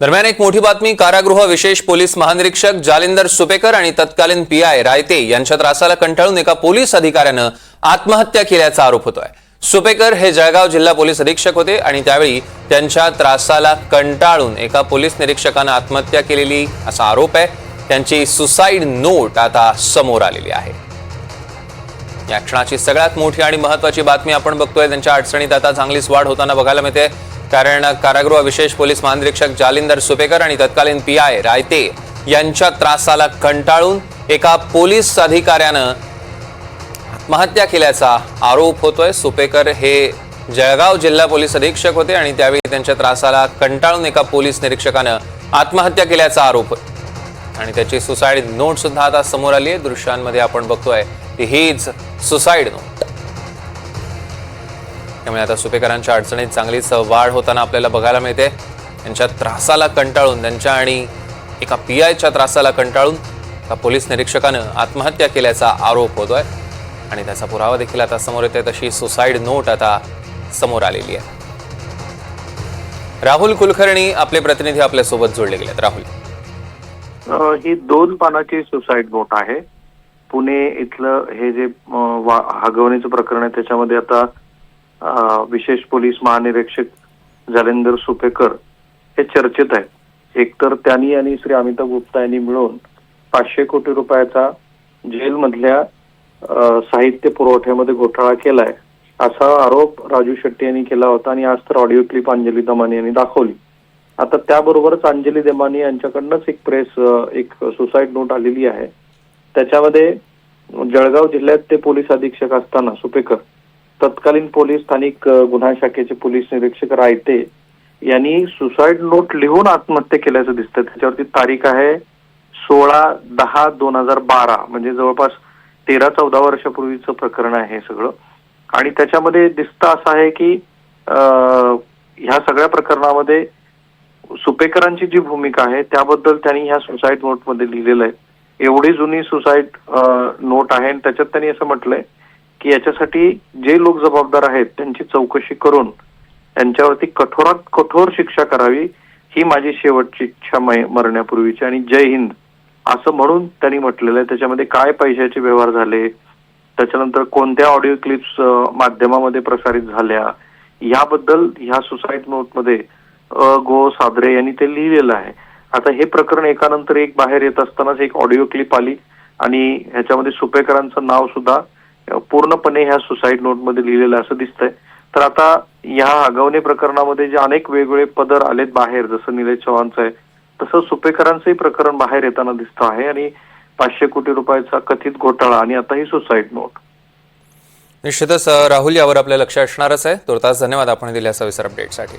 दरम्यान एक मोठी बातमी कारागृह विशेष पोलीस महानिरीक्षक जालिंदर सुपेकर आणि तत्कालीन पीआय रायते यांच्या त्रासाला कंटाळून एका पोलीस अधिकाऱ्यानं आत्महत्या केल्याचा आरोप होतोय. सुपेकर हे जळगाव जिल्हा पोलीस अधीक्षक होते आणि त्यावेळी त्यांच्या त्रासाला कंटाळून एका पोलीस निरीक्षकानं आत्महत्या केलेली असा आरोप आहे. त्यांची सुसाईड नोट आता समोर आलेली आहे. या क्षणाची सगळ्यात मोठी आणि महत्वाची बातमी आपण बघतोय. त्यांच्या अडचणीत आता चांगलीच वाढ होताना बघायला मिळते. कारण कारागृह विशेष पोलीस महानिरीक्षक जालिंदर सुपेकर आणि तत्कालीन पी आय रायते यांच्या त्रासाला कंटाळून एका पोलीस अधिकाऱ्यानं आत्महत्या केल्याचा आरोप होतोय. सुपेकर हे जळगाव जिल्हा पोलीस अधीक्षक होते आणि त्यावेळी त्यांच्या त्रासाला कंटाळून एका पोलीस निरीक्षकानं आत्महत्या केल्याचा आरोप आणि त्याची सुसाईड नोट सुद्धा आता समोर आली आहे. दृश्यांमध्ये आपण बघतोय हीच सुसाईड नोट. त्यामुळे आता सुपेकरांच्या अडचणीत चांगलीच वाढ होताना आपल्याला बघायला मिळते. त्यांच्या त्रासाला कंटाळून त्यांच्या आणि एका पी आयच्या त्रासाला कंटाळून एका पोलीस निरीक्षकानं आत्महत्या केल्याचा आरोप होतोय. आणि त्याचा पुरावा देखील आता समोर येते तशी सुसाईड नोट आता समोर आलेली आहे. राहुल कुलकर्णी आपले प्रतिनिधी आपल्यासोबत जोडले गेलेत. राहुल. ही दोन पानाची सुसाईड नोट आहे. पुणे इथलं हे जे वा- हगवणीचं प्रकरण आहे त्याच्यामध्ये आता विशेष पोलीस महानिरीक्षक जालेंदर सुपेकर हे चर्चेत आहे एकतर त्यांनी आणि श्री अमिताभ गुप्ता यांनी मिळून पाचशे कोटी रुपयाचा जेलमधल्या साहित्य पुरवठ्यामध्ये घोटाळा केलाय असा आरोप राजू शेट्टी यांनी केला होता आणि आज तर ऑडिओ क्लिप अंजली दमानी यांनी दाखवली. आता त्याबरोबरच अंजली देमानी यांच्याकडनंच एक प्रेस एक सुसाईड नोट आलेली आहे. त्याच्यामध्ये जळगाव जिल्ह्यात ते पोलीस अधीक्षक असताना सुपेकर तत्कालीन पोलीस स्थानिक गुन्हा शाखेचे पोलीस निरीक्षक रायते यांनी सुसाईड नोट लिहून आत्महत्या केल्याचं दिसतं. त्याच्यावरती तारीख आहे सोळा दहा दोन हजार बारा म्हणजे जवळपास तेरा चौदा वर्षापूर्वीचं प्रकरण आहे हे सगळं. आणि त्याच्यामध्ये दिसतं असं आहे की ह्या सगळ्या प्रकरणामध्ये सुपेकरांची जी भूमिका आहे त्याबद्दल त्यांनी ह्या सुसाईड नोटमध्ये लिहिलेलं आहे. एवढी जुनी सुसाईड नोट आहे आणि त्याच्यात त्यांनी असं म्हटलंय की याच्यासाठी जे लोक जबाबदार आहेत त्यांची चौकशी करून त्यांच्यावरती कठोरात कठोर शिक्षा करावी ही माझी शेवटची इच्छा मरण्यापूर्वीची. आणि जय हिंद. असं म्हणून त्यांनी म्हटलेलं आहे. त्याच्यामध्ये काय पैशाचे व्यवहार झाले त्याच्यानंतर कोणत्या ऑडिओ क्लिप्स माध्यमामध्ये प्रसारित झाल्या याबद्दल ह्या सुसाईड नोटमध्ये अ गो सादरे यांनी ते लिहिलेलं आहे. आता हे प्रकरण एकानंतर एक बाहेर येत असतानाच एक ऑडिओ क्लिप आली आणि ह्याच्यामध्ये सुपेकरांचं नाव सुद्धा पूर्णपणे ह्या सुसाईड नोटमध्ये लिहिलेलं असं दिसतंय. तर आता ह्या आगवणे प्रकरणामध्ये जे अनेक वेगवेगळे पदर आलेत बाहेर जसं निलेश चव्हाणचं आहे तसं सुपेकरांचंही प्रकरण बाहेर येताना दिसतं आहे आणि पाचशे कोटी रुपयाचा कथित घोटाळा आणि आता ही सुसाईड नोट. निश्चितच राहुल यावर आपल्या लक्ष असणारच आहे. तुर्तास धन्यवाद आपण दिल्या सविस्तर अपडेटसाठी